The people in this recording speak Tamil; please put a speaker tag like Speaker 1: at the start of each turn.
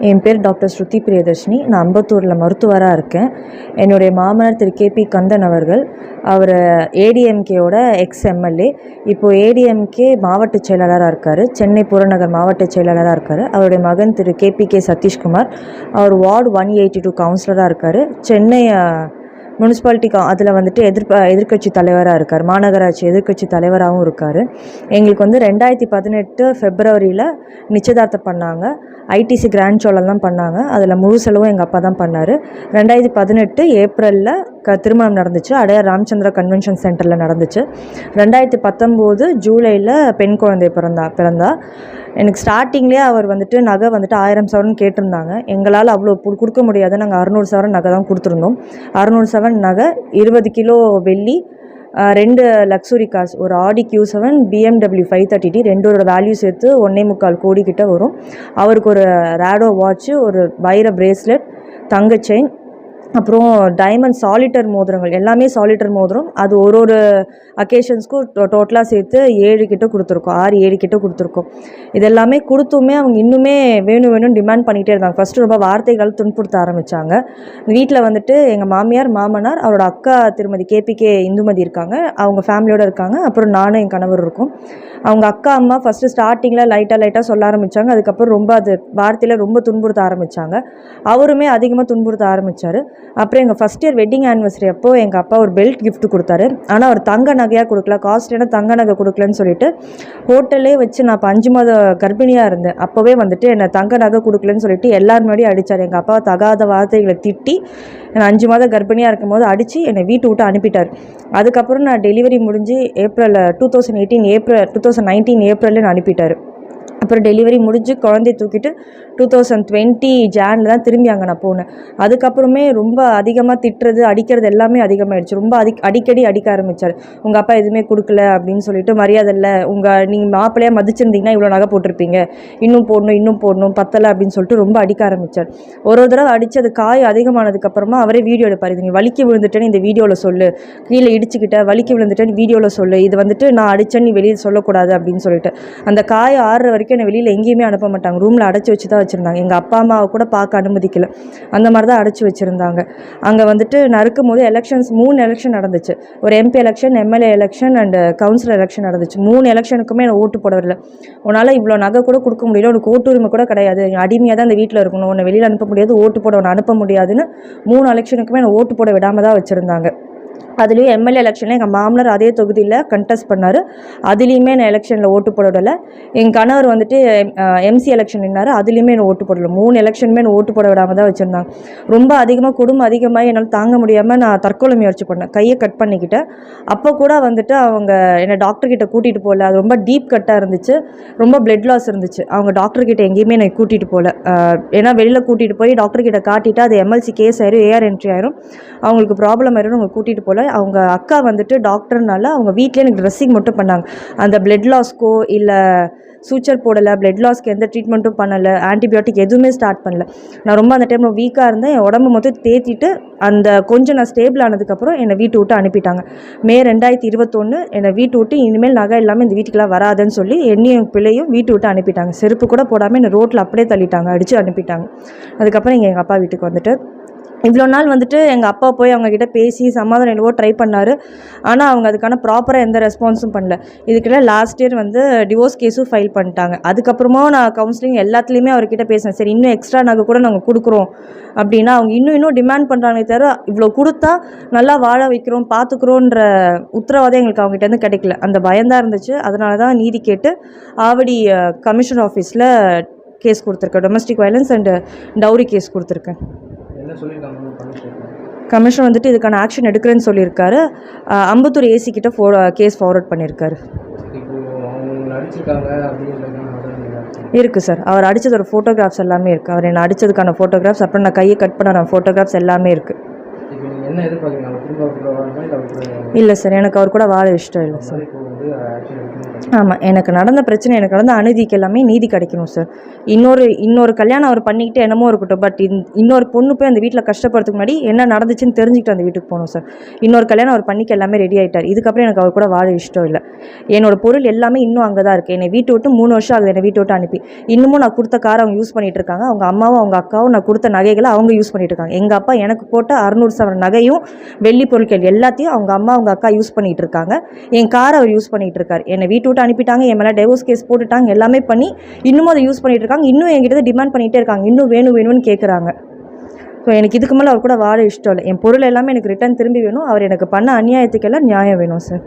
Speaker 1: என் பேர் டாக்டர் ஸ்ருதி பிரியதர்ஷினி. நான் அம்பத்தூரில் மருத்துவராக இருக்கேன். என்னுடைய மாமனார் திரு கேபி கந்தன் அவர்கள். அவர் ஏடிஎம்கேயோட எக்ஸ் எம்எல்ஏ இப்போது ஏடிஎம்கே மாவட்ட செயலாளராக இருக்கார். சென்னை புறநகர் மாவட்ட செயலாளராக இருக்கார். அவருடைய மகன் திரு கேபிகே சதீஷ்குமார். அவர் வார்டு ஒன் எயிட்டி டூ கவுன்சிலராக இருக்கார். சென்னை முனிசிபாலிட்டி அதில் வந்துட்டு எதிர்ப்ப எதிர்க்கட்சி தலைவராக இருக்கார். மாநகராட்சி எதிர்க்கட்சி தலைவராகவும் இருக்கார். எங்களுக்கு வந்து ரெண்டாயிரத்தி பதினெட்டு ஃபெப்ரவரியில் நிச்சயதார்த்தம் பண்ணாங்க. ஐடிசி கிராண்ட் சோழல் தான் பண்ணாங்க. அதில் முழு செலவும் எங்கள் அப்பா தான் பண்ணார். ரெண்டாயிரத்தி பதினெட்டு ஏப்ரலில் க திருமணம் நடந்துச்சு. அடையார் ராமச்சந்திரா கன்வென்ஷன் சென்டரில் நடந்துச்சு. ரெண்டாயிரத்தி பத்தொம்போது ஜூலையில் பெண் குழந்தை பிறந்தா பிறந்தா. எனக்கு ஸ்டார்டிங்லேயே அவர் வந்துட்டு நகை வந்துட்டு ஆயிரம் சவரன் கேட்டிருந்தாங்க. எங்களால் அவ்வளோ கொடுக்க முடியாது. நாங்கள் அறநூறு சவரன் நகை தான் கொடுத்துருந்தோம். அறநூறு சவரன் நகை இருபது கிலோ வெள்ளி ரெண்டு லக்ஸுரி கார்ஸ் ஒரு Audi Q seven BMW five thirty D ரெண்டோட வேல்யூ சேர்த்து ஒன்றே முக்கால் கோடி கிட்ட வரும். அவருக்கு ஒரு ரேடோ வாட்ச்சு ஒரு வைர பிரேஸ்லெட் தங்க செயின் அப்புறம் டைமண்ட் சாலிட்டர் மோதிரங்கள் எல்லாமே சாலிட்டர் மோதிரம். அது ஒரு ஒரு அக்கேஷன்ஸ்க்கும் டோட்டலாக சேர்த்து ஏழு கிட்ட கொடுத்துருக்கோம் ஆறு ஏழு கிட்ட கொடுத்துருக்கோம். இதெல்லாமே கொடுத்துமே அவங்க இன்னுமே வேணும் வேணும்னு டிமாண்ட் பண்ணிகிட்டே இருந்தாங்க. ஃபஸ்ட்டு ரொம்ப வார்த்தைகள் துன்புறுத்த ஆரம்பித்தாங்க வீட்டில் வந்துட்டு எங்கள் மாமியார் மாமனார் அவரோட அக்கா திருமதி கேபிகே இந்துமதி இருக்காங்க. அவங்க ஃபேமிலியோடு இருக்காங்க. அப்புறம் நானும் என் கணவர் இருக்கும். அவங்க அக்கா அம்மா ஃபஸ்ட்டு ஸ்டார்டிங்கில் லைட்டாக லைட்டாக சொல்ல ஆரம்பித்தாங்க அதுக்கப்புறம் ரொம்ப அது வார்த்தையில் ரொம்ப துன்புறுத்த ஆரம்பித்தாங்க அவருமே அதிகமாக துன்புறுத்த ஆரம்பித்தார் அப்புறம் எங்கள் ஃபஸ்ட் இயர் வெட்டிங் ஆனிவர்சரி அப்போ எங்கள் அப்பா ஒரு பெல்ட் கிஃப்ட் கொடுத்தாரு. ஆனால் அவர் தங்க நகையாக கொடுக்கல காஸ்ட்லியான தங்க நகை கொடுக்கலன்னு சொல்லிட்டு ஹோட்டல்லே வச்சு நான் இப்போ அஞ்சு மாத கர்ப்பிணியாக இருந்தேன். அப்போவே வந்துட்டு என்னை தங்க நகை கொடுக்கலன்னு சொல்லிட்டு எல்லார் முன்னாடியும் அடித்தார் எங்கள் அப்பா தகாத வார்த்தைகளை திட்டி என்னை அஞ்சு மாத கர்ப்பிணியாக இருக்கும்போது அடித்து என்னை வீட்டு விட்டு அனுப்பிட்டார். அதுக்கப்புறம் நான் டெலிவரி முடிஞ்சு ஏப்ரலில் two thousand eighteen April two thousand nineteen ஏப்ரல்ல நான் அனுப்பிட்டார். அப்புறம் டெலிவரி முடிஞ்சு குழந்தைய தூக்கிட்டு டூ தௌசண்ட் டுவெண்ட்டி ஜானில் தான் திரும்பி அங்கே நான் போனேன். அதுக்கப்புறமே ரொம்ப அதிகமாக திட்டுறது அடிக்கிறது எல்லாமே அதிகமாகிடுச்சு ரொம்ப அடி அடிக்கடி அடிக்க ஆரம்பித்தார் உங்கள் அப்பா எதுவுமே கொடுக்கல அப்படின்னு சொல்லிட்டு மரியாதை இல்லை. உங்கள் நீங்கள் மாப்பிள்ளையாக மதிச்சிருந்தீங்கன்னா இவ்வளோ நகை போட்டிருப்பீங்க. இன்னும் போடணும் இன்னும் போடணும் பத்தலை அப்படின்னு சொல்லிட்டு ரொம்ப அடிக்க ஆரம்பித்தார் ஒரு ஒரு தடவை அடித்து அது காய் அதிகமானதுக்கப்புறமா அவரே வீடியோ எடுப்பார். இது நீ வலிக்கி விழுந்துட்டேன்னு இந்த வீடியோவில் சொல்லு. கீழே இடிச்சுக்கிட்ட வலிக்கி விழுந்துட்டேன்னு வீடியோவில் சொல்லு. இது வந்துட்டு நான் அடிச்சேன்னு நீ வெளியே சொல்லக்கூடாது அப்படின்னு சொல்லிட்டு. அந்த காய் ஆறுற வரைக்கும் என்னை வெளியில் எங்கேயுமே அனுப்ப மாட்டாங்க. ரூமில் அடைச்சி வச்சு தான் வச்சுருந்தாங்க. எங்கள் அப்பா அம்மாவை கூட பார்க்க அனுமதிக்கல. அந்த மாதிரி தான் அடைச்சி வச்சுருந்தாங்க. அங்கே வந்துட்டு நறுக்கும் போது எலெக்ஷன்ஸ் மூணு எலெக்ஷன் நடந்துச்சு. ஒரு MP election MLA election and councillor election நடந்துச்சு. மூணு எலெக்ஷனுக்குமே எனக்கு ஓட்டு போட வரல. உன்னால் இவ்வளோ நகை கூட கொடுக்க முடியல. உனக்கு ஓட்டுரிமை கூட கிடையாது. அடிமையாக தான் அந்த வீட்டில் இருக்கணும். உன்னை வெளியில் அனுப்ப முடியாது. ஓட்டு போட உன்னை அனுப்ப முடியாதுன்னு மூணு எலெக்ஷனுக்குமே என்னை ஓட்டு போட விடாமல் தான் வச்சுருந்தாங்க. அதுலேயும் எம்எல்ஏ எலெக்ஷனில் எங்கள் மாமனார் அதே தொகுதியில் கண்டெஸ்ட் பண்ணார். அதுலேயுமே நான் எலெக்ஷனில் ஓட்டு போட விடலை என் கணவர் வந்துட்டு எம்சி எலெக்ஷன் நின்னார். அதுலேயுமே நான் ஓட்டு போடலை மூணு எலெக்ஷனுமே நான் ஓட்டு போட விடாமல் தான் வச்சுருந்தாங்க. ரொம்ப அதிகமாக குடும்பம் அதிகமாக என்னால் தாங்க முடியாமல் நான் தற்கொலை முயற்சி பண்ணேன். கையை கட் பண்ணிக்கிட்டேன். அப்போ கூட வந்துட்டு அவங்க என்னை டாக்டர்கிட்ட கூட்டிகிட்டு போகல. அது ரொம்ப டீப் கட்டாக இருந்துச்சு. ரொம்ப பிளட் லாஸ் இருந்துச்சு. அவங்க டாக்டர்கிட்ட எங்கேயுமே என்னை கூட்டிகிட்டு போகல. ஏன்னா வெளியில் கூட்டிகிட்டு போய் டாக்டர்கிட்ட காட்டிவிட்டு காட்டிட்டு அது எம்எல்சி கேஸ் ஆயிரும் ஏஆர் என்ட்ரி ஆயிரும். அவங்களுக்கு ப்ராப்ளம் ஆயிரும் அவங்க கூட்டிகிட்டு போகல. அவங்க அக்கா வந்துட்டு டாக்டர்னால அவங்க வீட்டிலே எனக்கு ட்ரெஸ்ஸிங் மட்டும் பண்ணாங்க. அந்த பிளட் லாஸ்க்கோ இல்லை சூச்சர் போடலை பிளட் லாஸ்க்கு எந்த ட்ரீட்மெண்ட்டும் பண்ணலை ஆன்டிபயோட்டிக் எதுவுமே ஸ்டார்ட் பண்ணல. நான் ரொம்ப அந்த டைமில் வீக்காக இருந்தேன். என் உடம்பு மொத்தம் தேத்திட்டு அந்த கொஞ்சம் நான் ஸ்டேபிள் ஆனதுக்கப்புறம் என்னை வீட்டு விட்டு அனுப்பிட்டாங்க. மே ரெண்டாயிரத்தி இருபத்தொன்று என்னை வீட்டு விட்டு இனிமேல் நகை இல்லாமல் இந்த வீட்டுக்கெல்லாம் வராதுன்னு சொல்லி என்னையும் என் பிள்ளையும் வீட்டு விட்டு அனுப்பிட்டாங்க. செருப்பு கூட போடாமல் என்னை ரோட்டில் அப்படியே தள்ளிட்டாங்க அடித்து அனுப்பிட்டாங்க. அதுக்கப்புறம் இங்கே எங்கள் அப்பா வீட்டுக்கு வந்துட்டு இவ்வளோ நாள் வந்துட்டு எங்கள் அப்பா போய் அவங்கக்கிட்ட பேசி சமாதானம் என்னவோ ட்ரை பண்ணார். ஆனால் அவங்க அதுக்கான ப்ராப்பராக எந்த ரெஸ்பான்ஸும் பண்ணல. இதுக்கிட்ட லாஸ்ட் இயர் வந்து டிவோர்ஸ் கேஸும் ஃபைல் பண்ணிட்டாங்க. அதுக்கப்புறமா நான் கவுன்சிலிங் எல்லாத்துலேயுமே அவர்கிட்ட பேசினேன். சரி இன்னும் எக்ஸ்ட்ரா நாங்கள் கூட நாங்கள் கொடுக்குறோம் அப்படின்னா அவங்க இன்னும் இன்னும் டிமாண்ட் பண்ணுறாங்களே தவிர இவ்வளோ கொடுத்தா நல்லா வாழ வைக்கிறோம் பார்த்துக்குறோன்ற உத்தரவாதம் எங்களுக்கு அவங்ககிட்ட இருந்து கிடைக்கல. அந்த பயம்தான் இருந்துச்சு. அதனால தான் நீதி கேட்டு ஆவடி கமிஷனர் ஆஃபீஸில் கேஸ் கொடுத்துருக்கேன். Domestic violence and dowry case கொடுத்துருக்கேன்.
Speaker 2: கமிஷன்
Speaker 1: வந்துட்டு இதுக்கான ஆக்ஷன் எடுக்கிறேன்னு சொல்லியிருக்காரு. அம்பத்தூர் ஏசி கிட்ட ஃபோ கேஸ் ஃபார்வர்ட் பண்ணியிருக்காரு. இருக்குது சார் அவர் அடித்ததோட ஃபோட்டோகிராஃப்ஸ் எல்லாமே இருக்குது அவர் என்னை அடித்ததுக்கான ஃபோட்டோகிராஃப்ஸ் அப்புறம் நான் கையை கட் பண்ண ஃபோட்டோகிராஃப்ஸ் எல்லாமே இருக்குது
Speaker 2: இல்லை
Speaker 1: சார் எனக்கு அவர் கூட வாழ இஷ்டம் இல்லை சார் ஆமாம் எனக்கு நடந்த பிரச்சனை எனக்கு நடந்த அநீதிக்கு எல்லாமே நீதி கிடைக்கணும் சார் இன்னொரு இன்னொரு கல்யாணம் அவர் பண்ணிக்கிட்டு என்னமோ இருக்கட்டும் பட் இன்னொரு பொண்ணு போய் அந்த வீட்டில் கஷ்டப்படுறதுக்கு முன்னாடி என்ன நடந்துச்சுன்னு தெரிஞ்சுக்கிட்டு அந்த வீட்டுக்கு போகணும் சார் இன்னொரு கல்யாணம் அவர் பண்ணிக்க எல்லாமே ரெடி ஆகிட்டார் இதுக்கப்புறம் எனக்கு அவர் கூட வாழ இஷ்டம் இல்லை. என்னோடய பொருள் எல்லாமே இன்னும் அங்கே தான் இருக்குது என்னை வீட்டு விட்டு மூணு வருஷம் ஆகுது என்னை வீட்டை விட்டு அனுப்பி. இன்னமும் நான் கொடுத்த காரை அவங்க யூஸ் பண்ணிட்டு இருக்காங்க. அவங்க அம்மாவும் அவங்க அக்காவும் நான் கொடுத்த நகைகளை அவங்க யூஸ் பண்ணிட்டு இருக்காங்க. எங்கள் அப்பா எனக்கு போட்ட அறுநூறு சவரன் நகையும் வெள்ளி பொருட்கள் எல்லாத்தையும் அவங்க அம்மா அவங்க அக்கா யூஸ் பண்ணிட்டு இருக்காங்க. என் காரை அவர் யூஸ் பண்ணிட்டு இருக்காரு. என்னை வீட்டு விட்டு அனுப்பிட்டாங்க என் மேலே டைவோர்ஸ் கேஸ் போட்டுட்டாங்க எல்லாமே பண்ணி இன்னமும் அதை யூஸ் பண்ணிட்டு இருக்காங்க. இன்னும் என்கிட்ட டிமாண்ட் பண்ணிகிட்டே இருக்காங்க. இன்னும் வேணும் வேணும்னு கேட்குறாங்க ஸோ எனக்கு இதுக்கு மேலே அவர் கூட வாழ இஷ்டம் இல்லை. என் பொருள் எல்லாமே எனக்கு ரிட்டர்ன் திரும்பி வேணும். அவர் எனக்கு பண்ண அநியாயத்துக்கெல்லாம் நியாயம் வேணும் சார்